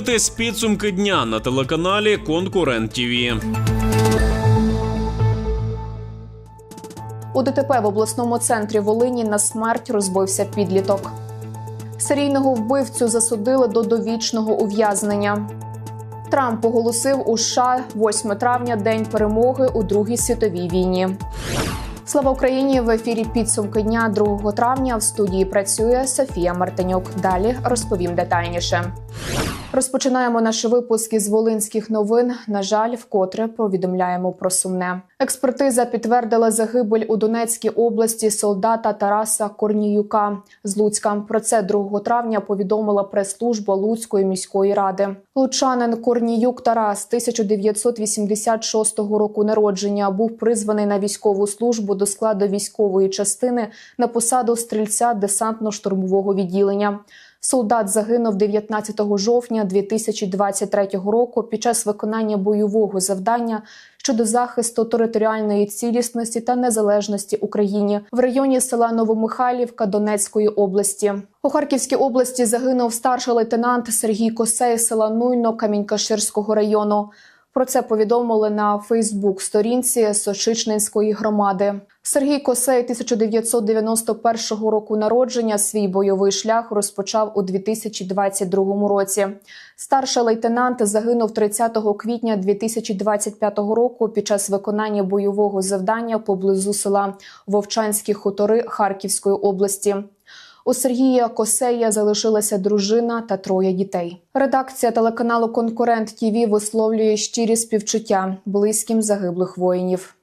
дивитесь підсумки дня на телеканалі Конкурент ТІВІ. У ДТП в обласному центрі Волині на смерть розбився підліток. Серійного вбивцю засудили до довічного ув'язнення. Трамп оголосив у США 8 травня День перемоги у Другій світовій війні. Слава Україні! В ефірі підсумки дня 2 травня в студії працює Софія Мартинюк. Далі розповім детальніше. Розпочинаємо наш випуск із волинських новин. На жаль, вкотре повідомляємо про сумне. Експертиза підтвердила загибель у Донецькій області солдата Тараса Корніюка з Луцька. Про це 2 травня повідомила прес-служба Луцької міської ради. Лучанин Корніюк Тарас 1986 року народження був призваний на військову службу до складу військової частини на посаду стрільця десантно-штурмового відділення. Солдат загинув 19 жовтня 2023 року під час виконання бойового завдання щодо захисту територіальної цілісності та незалежності Україні в районі села Новомихайлівка Донецької області. У Харківській області загинув старший лейтенант Сергій Косей села Нуйно Камінькаширського району. Про це повідомили на Фейсбук-сторінці Сочичнинської громади. Сергій Косей 1991 року народження свій бойовий шлях розпочав у 2022 році. Старший лейтенант загинув 30 квітня 2025 року під час виконання бойового завдання поблизу села Вовчанські хутори Харківської області. У Сергія Косея залишилася дружина та троє дітей. Редакція телеканалу Конкурент ТІВІ висловлює щирі співчуття близьким загиблих воїнів.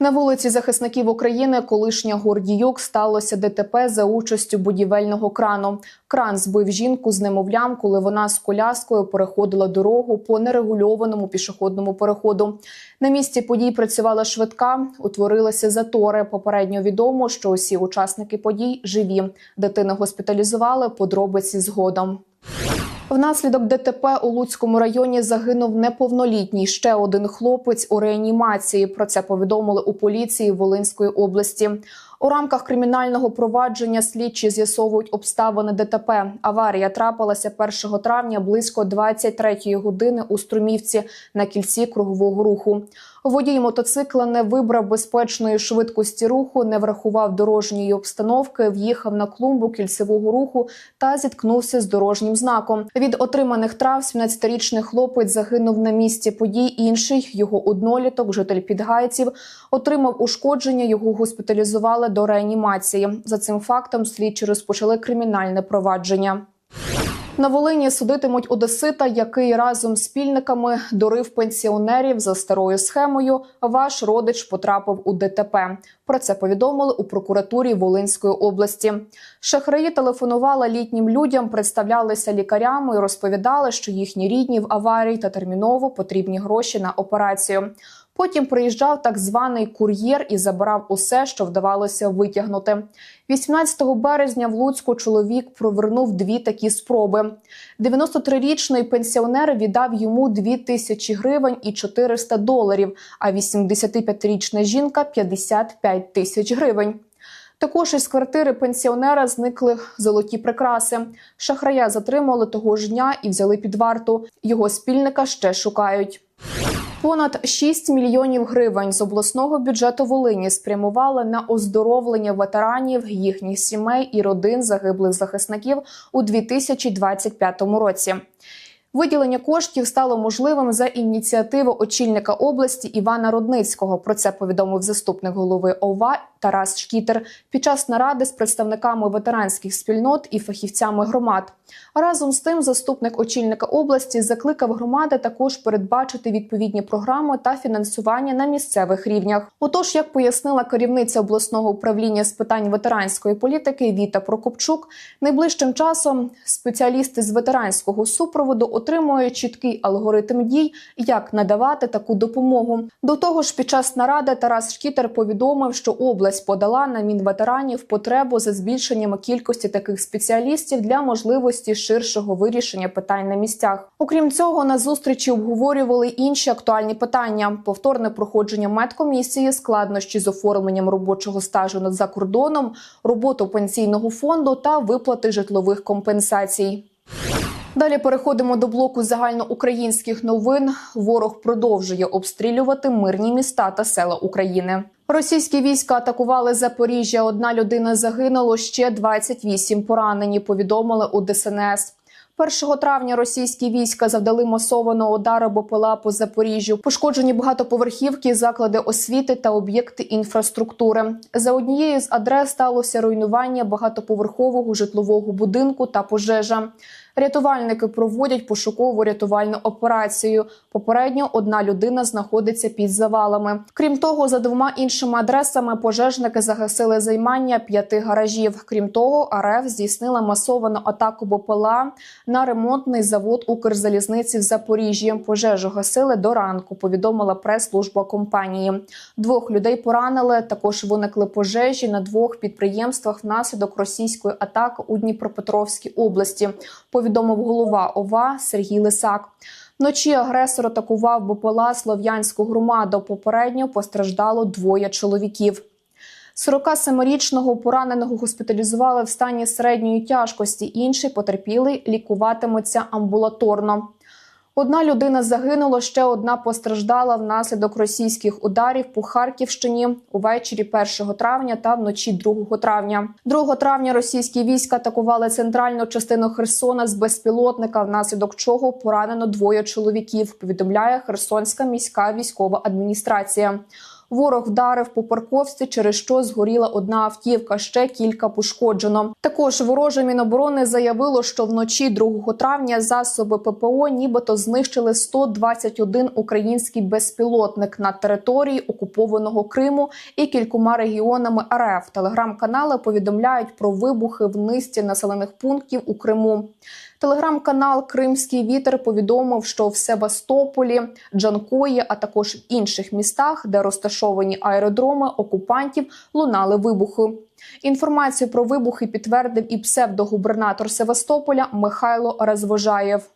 На вулиці захисників України колишня Гордіюк сталося ДТП за участю будівельного крану. Кран збив жінку з немовлям, коли вона з коляскою переходила дорогу по нерегульованому пішохідному переходу. На місці подій працювала швидка, утворилися затори. Попередньо відомо, що усі учасники подій живі. Дитину госпіталізували. Подробиці згодом. Внаслідок ДТП у Луцькому районі загинув неповнолітній ще один хлопець у реанімації. Про це повідомили у поліції Волинської області. У рамках кримінального провадження слідчі з'ясовують обставини ДТП. Аварія трапилася 1 травня близько 23 години у Струмівці на кільці кругового руху. Водій мотоцикла не вибрав безпечної швидкості руху, не врахував дорожньої обстановки, в'їхав на клумбу кільцевого руху та зіткнувся з дорожнім знаком. Від отриманих трав 17-річний хлопець загинув на місці подій. Інший його одноліток, житель Підгайців, отримав ушкодження. Його госпіталізували до реанімації. За цим фактом слідчі розпочали кримінальне провадження. На Волині судитимуть одесита, який разом з спільниками дурив пенсіонерів за старою схемою. Ваш родич потрапив у ДТП. Про це повідомили у прокуратурі Волинської області. Шахраї телефонували літнім людям, представлялися лікарями і розповідали, що їхні рідні в аварії та терміново потрібні гроші на операцію. Потім приїжджав так званий кур'єр і забирав усе, що вдавалося витягнути. 18 березня в Луцьку чоловік провернув дві такі спроби. 93-річний пенсіонер віддав йому 2 тисячі гривень і 400 доларів, а 85-річна жінка 55 тисяч гривень. Також із квартири пенсіонера зникли золоті прикраси. Шахрая затримали того ж дня і взяли під варту. Його спільника ще шукають. Понад 6 мільйонів гривень з обласного бюджету Волині спрямували на оздоровлення ветеранів, їхніх сімей і родин загиблих захисників у 2025 році. Виділення коштів стало можливим за ініціативи очільника області Івана Родницького. Про це повідомив заступник голови ОВА Тарас Шкітер під час наради з представниками ветеранських спільнот і фахівцями громад. Разом з тим, заступник очільника області закликав громади також передбачити відповідні програми та фінансування на місцевих рівнях. Отож, як пояснила керівниця обласного управління з питань ветеранської політики Віта Прокопчук, найближчим часом спеціалісти з ветеранського супроводу отримують чіткий алгоритм дій, як надавати таку допомогу. До того ж, під час наради Тарас Шкітер повідомив, що область подала на мінветеранів потребу за збільшенням кількості таких спеціалістів для можливості ширшого вирішення питань на місцях. Окрім цього, на зустрічі обговорювали інші актуальні питання: повторне проходження медкомісії, складнощі з оформленням робочого стажу за кордоном, роботу пенсійного фонду та виплати житлових компенсацій. Далі переходимо до блоку загальноукраїнських новин. Ворог продовжує обстрілювати мирні міста та села України. Російські війська атакували Запоріжжя. Одна людина загинула, ще 28 поранені. Повідомили у ДСНС. 1 травня російські війська завдали масованого удару БПЛА по Запоріжжю. Пошкоджені багатоповерхівки, заклади освіти та об'єкти інфраструктури. За однією з адрес сталося руйнування багатоповерхового житлового будинку та пожежа. Рятувальники проводять пошукову рятувальну операцію. Попередньо одна людина знаходиться під завалами. Крім того, за двома іншими адресами пожежники загасили займання п'яти гаражів. Крім того, РФ здійснила масовану атаку БПЛА на ремонтний завод Укрзалізниці в Запоріжжі. Пожежу гасили до ранку. Повідомила прес-служба компанії. Двох людей поранили. Також виникли пожежі на двох підприємствах внаслідок російської атаки у Дніпропетровській області. Повідомив голова ОВА Сергій Лисак. Вночі агресор атакував БПЛА Слов'янську громаду. Попередньо постраждало двоє чоловіків. 47-річного пораненого госпіталізували в стані середньої тяжкості. Інший потерпілий лікуватиметься амбулаторно. Одна людина загинула, ще одна постраждала внаслідок російських ударів по Харківщині увечері 1 травня та вночі 2 травня. 2 травня російські війська атакували центральну частину Херсона з безпілотника, внаслідок чого поранено двоє чоловіків. Повідомляє Херсонська міська військова адміністрація. Ворог вдарив по парковці, через що згоріла одна автівка. Ще кілька пошкоджено. Також вороже міноборони заявило, що вночі 2 травня засоби ППО нібито знищили 121 український безпілотник на території окупованого Криму і кількома регіонами РФ. Телеграм-канали повідомляють про вибухи в низці населених пунктів у Криму. Телеграм-канал Кримський вітер повідомив, що в Севастополі, Джанкої, а також в інших містах, де розташовані аеродроми окупантів, лунали вибухи. Інформацію про вибухи підтвердив і псевдогубернатор Севастополя Михайло Розвожаєв.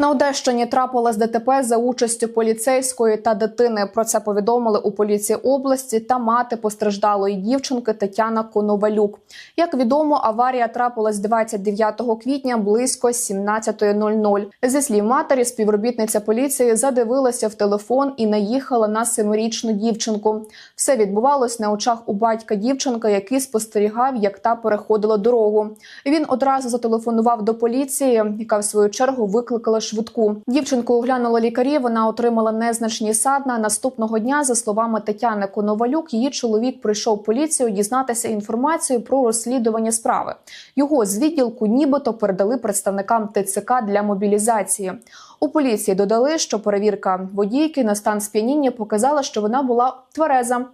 На Одещині трапилось ДТП за участю поліцейської та дитини. Про це повідомили у поліції області та мати постраждалої дівчинки Тетяна Коновалюк. Як відомо, аварія трапилась 29 квітня близько 17.00. Зі слів матері, співробітниця поліції задивилася в телефон і наїхала на семирічну дівчинку. Все відбувалось на очах у батька дівчинка, який спостерігав, як та переходила дорогу. Він одразу зателефонував до поліції, яка в свою чергу викликала швидку. Дівчинку оглянули лікарі. Вона отримала незначні садна. Наступного дня, за словами Тетяни Коновалюк, її чоловік прийшов поліцію дізнатися інформацію про розслідування справи. Його з відділку нібито передали представникам ТЦК для мобілізації. У поліції додали, що перевірка водійки на стан сп'яніння показала, що вона була твереза.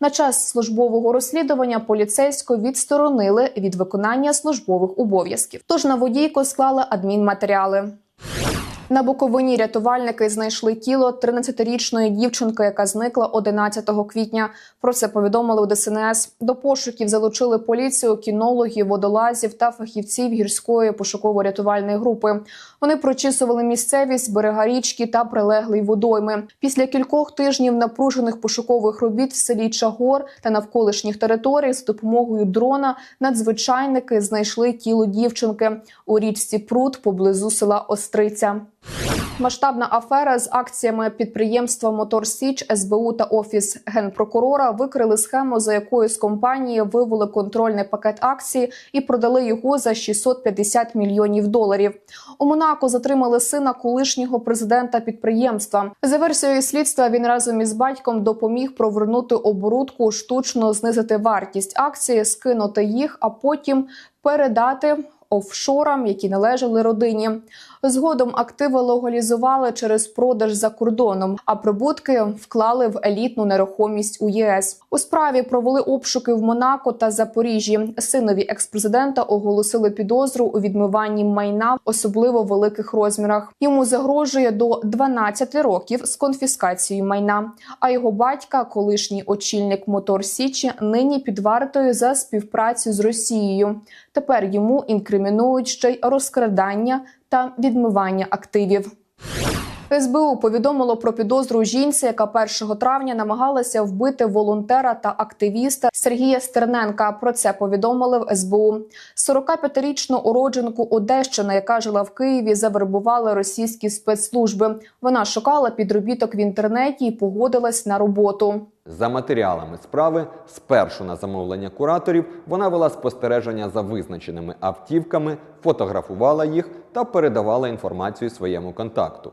На час службового розслідування поліцейську відсторонили від виконання службових обов'язків. Тож на водійку склали адмінматеріали. На Буковині рятувальники знайшли тіло 13-річної дівчинки, яка зникла 11 квітня. Про це повідомили у ДСНС. До пошуків залучили поліцію, кінологів, водолазів та фахівців гірської пошуково-рятувальної групи. Вони прочісували місцевість, берега річки та прилеглий водойми. Після кількох тижнів напружених пошукових робіт в селі Чагор та навколишніх територій з допомогою дрона надзвичайники знайшли тіло дівчинки у річці Прут поблизу села Остриця. Масштабна афера з акціями підприємства Мотор Січ СБУ та офіс генпрокурора викрили схему, за якою з компанії вивели контрольний пакет акцій і продали його за 650 мільйонів доларів. У Монако затримали сина колишнього президента підприємства. За версією слідства він разом із батьком допоміг провернути оборудку, штучно знизити вартість акції, скинути їх, а потім передати офшорам, які належали родині. Згодом активи легалізували через продаж за кордоном, а прибутки вклали в елітну нерухомість у ЄС. У справі провели обшуки в Монако та Запоріжжі. Синові експрезидента оголосили підозру у відмиванні майна в особливо великих розмірах. Йому загрожує до 12 років з конфіскацією майна. А його батька, колишній очільник Мотор Січі, нині під вартою за співпрацю з Росією. Тепер йому інкримінують ще й розкрадання та відмивання активів. СБУ повідомило про підозру жінці, яка 1 травня намагалася вбити волонтера та активіста Сергія Стерненка. Про це повідомили в СБУ. 45-річну уродженку Одещини, яка жила в Києві, завербували російські спецслужби. Вона шукала підробіток в інтернеті і погодилась на роботу. За матеріалами справи, спершу на замовлення кураторів, вона вела спостереження за визначеними автівками, фотографувала їх та передавала інформацію своєму контакту.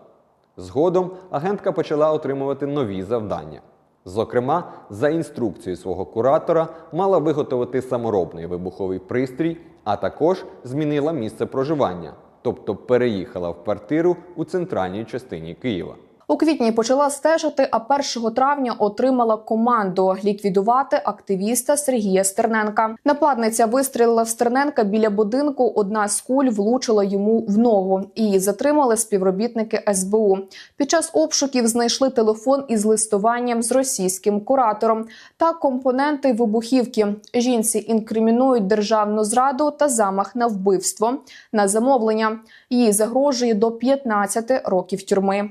Згодом агентка почала отримувати нові завдання. Зокрема, за інструкцією свого куратора мала виготовити саморобний вибуховий пристрій, а також змінила місце проживання, тобто переїхала в квартиру у центральній частині Києва. У квітні почала стежити, а 1 травня отримала команду ліквідувати активіста Сергія Стерненка. Нападниця вистрілила в Стерненка біля будинку. Одна з куль влучила йому в ногу. Її затримали співробітники СБУ. Під час обшуків знайшли телефон із листуванням з російським куратором та компоненти вибухівки. Жінці інкримінують державну зраду та замах на вбивство на замовлення. Їй загрожує до 15 років тюрми.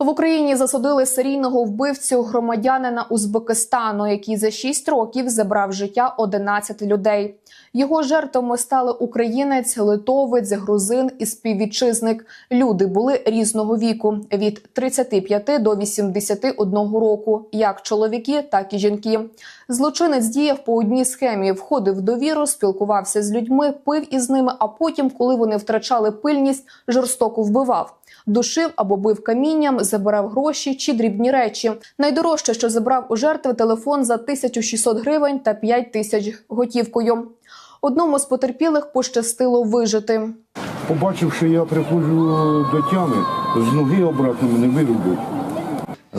В Україні засудили серійного вбивцю громадянина Узбекистану, який за 6 років забрав життя 11 людей. Його жертвами стали українець, литовець, грузин і співвітчизник. Люди були різного віку від 35 до 81 року, як чоловіки, так і жінки. Злочинець діяв по одній схемі: входив в довіру, спілкувався з людьми, пив із ними, а потім, коли вони втрачали пильність, жорстоко вбивав. Душив або бив камінням, забирав гроші чи дрібні речі. Найдорожче, що забрав у жертви телефон за 1600 гривень та 5 тисяч готівкою. Одному з потерпілих пощастило вижити. Побачив, що я приходжу до тями, з ноги обратно мене вирубив.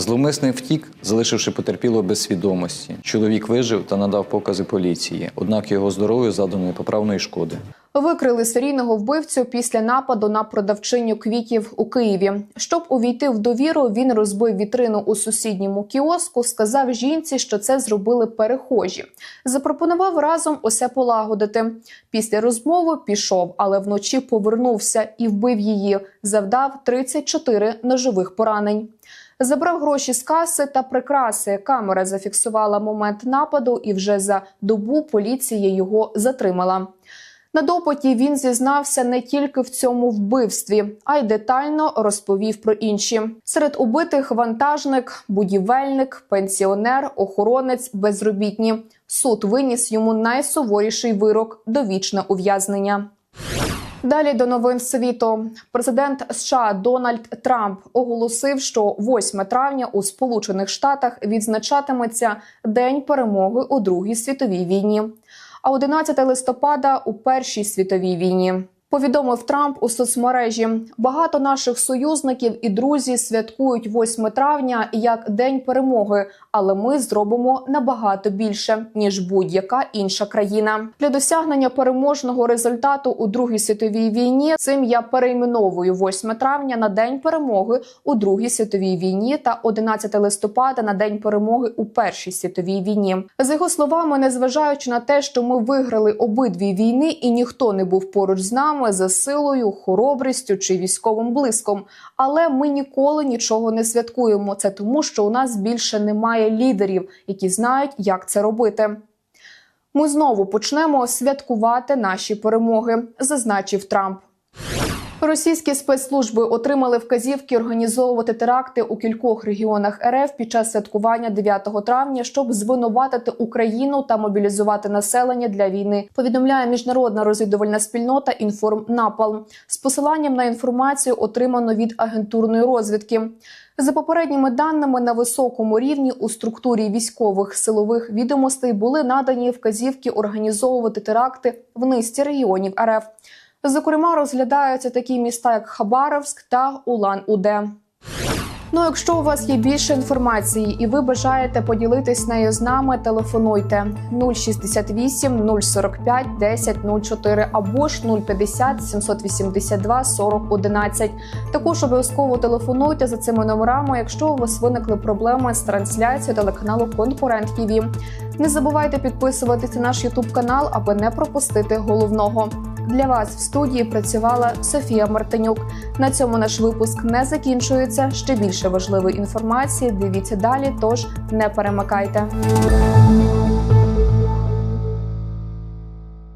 Зловмисний втік, залишивши потерпілого без свідомості. Чоловік вижив та надав покази поліції, однак його здоров'ю задано непоправної шкоди. Викрили серійного вбивцю після нападу на продавчиню квітів у Києві. Щоб увійти в довіру, він розбив вітрину у сусідньому кіоску. Сказав жінці, що це зробили перехожі. Запропонував разом усе полагодити. Після розмови пішов, але вночі повернувся і вбив її. Завдав 34 ножових поранень. Забрав гроші з каси та прикраси. Камера зафіксувала момент нападу, і вже за добу поліція його затримала. На допиті він зізнався не тільки в цьому вбивстві, а й детально розповів про інші. Серед убитих вантажник, будівельник, пенсіонер, охоронець, безробітні. Суд виніс йому найсуворіший вирок довічне ув'язнення. Далі до новин світу. Президент США Дональд Трамп оголосив, що 8 травня у Сполучених Штатах відзначатиметься День перемоги у Другій світовій війні, а 11 листопада у Першій світовій війні. Повідомив Трамп у соцмережі. Багато наших союзників і друзі святкують 8 травня як День перемоги, але ми зробимо набагато більше ніж будь-яка інша країна. Для досягнення переможного результату у Другій світовій війні цим я перейменовую 8 травня на День перемоги у Другій світовій війні та 11 листопада на День перемоги у Першій світовій війні. За його словами, незважаючи на те, що ми виграли обидві війни, і ніхто не був поруч з нами за силою, хоробрістю чи військовим блиском. Але ми ніколи нічого не святкуємо. Це тому, що у нас більше немає лідерів, які знають, як це робити. Ми знову почнемо святкувати наші перемоги, зазначив Трамп. Російські спецслужби отримали вказівки організовувати теракти у кількох регіонах РФ під час святкування 9 травня, щоб звинуватити Україну та мобілізувати населення для війни. Повідомляє міжнародна розвідувальна спільнота «Інформнапалм» з посиланням на інформацію, отриману від агентурної розвідки. За попередніми даними на високому рівні у структурі військових силових відомостей були надані вказівки організовувати теракти в низці регіонів РФ. Зокрема, розглядаються такі міста, як Хабаровськ та Улан-Удэ. Ну, якщо у вас є більше інформації і ви бажаєте поділитись нею з нами, телефонуйте 068 045 10 04 або ж 050 782 40 11. Також обов'язково телефонуйте за цими номерами, якщо у вас виникли проблеми з трансляцією телеканалу Конкурент ТІВІ. Не забувайте підписуватися на наш Ютуб канал, аби не пропустити головного. Для вас в студії працювала Софія Мартинюк. На цьому наш випуск не закінчується. Ще більше важливої інформації. Дивіться далі, тож не перемикайте.